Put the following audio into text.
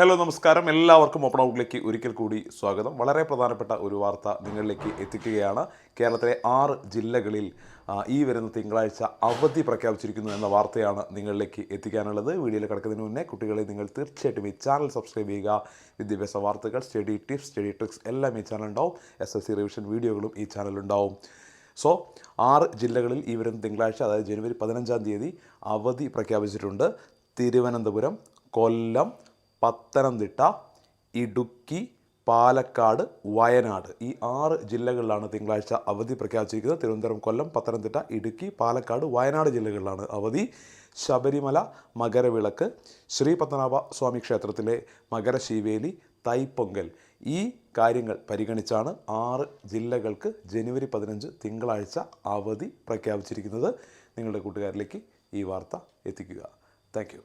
Hello നമസ്കാരം. എല്ലാവർക്കും open ഔട്ടിലേക്ക് ഒരിക്കൽ കൂടി സ്വാഗതം. വളരെ പ്രധാനപ്പെട്ട ഒരു വാർത്ത നിങ്ങളിലേക്ക് എത്തിക്കുകയാണ്. കേരളത്തിലെ ആറ് ജില്ലകളിൽ ഈ വരുന്ന തിങ്കളാഴ്ച അവധി പ്രഖ്യാപിച്ചിരിക്കുന്നു എന്ന വാർത്തയാണ് നിങ്ങളിലേക്ക് എത്തിക്കാനുള്ളത്. വീഡിയോയിൽ കിടക്കുന്നതിന് മുന്നേ കുട്ടികളെ നിങ്ങൾ തീർച്ചയായിട്ടും ഈ ചാനൽ സബ്സ്ക്രൈബ് ചെയ്യുക. വിദ്യാഭ്യാസ വാർത്തകൾ സ്റ്റഡി ടിപ്സ് സ്റ്റഡി ട്രിക്സ് എല്ലാം ഈ ചാനൽ ഉണ്ടാവും എസ് എസ് സി റിവിഷൻ വീഡിയോകളും ഈ ചാനലുണ്ടാവും സോ ആറ് ജില്ലകളിൽ ഈ വരുന്ന തിങ്കളാഴ്ച അതായത് ജനുവരി പതിനഞ്ചാം തീയതി അവധി പ്രഖ്യാപിച്ചിട്ടുണ്ട്. തിരുവനന്തപുരം കൊല്ലം പത്തനംതിട്ട ഇടുക്കി പാലക്കാട് വയനാട്. ഈ ആറ് ജില്ലകളിലാണ് തിങ്കളാഴ്ച അവധി പ്രഖ്യാപിച്ചിരിക്കുന്നത്. തിരുവനന്തപുരം കൊല്ലം പത്തനംതിട്ട ഇടുക്കി പാലക്കാട് വയനാട് ജില്ലകളിലാണ് അവധി. ശബരിമല മകരവിളക്ക് ശ്രീ പത്മനാഭ സ്വാമി ക്ഷേത്രത്തിലെ മകരശീവേലി തൈപ്പൊങ്കൽ. ഈ കാര്യങ്ങൾ പരിഗണിച്ചാണ് ആറ് ജില്ലകൾക്ക് ജനുവരി പതിനഞ്ച് തിങ്കളാഴ്ച അവധി പ്രഖ്യാപിച്ചിരിക്കുന്നത്. നിങ്ങളുടെ കൂട്ടുകാരിലേക്ക് ഈ വാർത്ത എത്തിക്കുക. താങ്ക്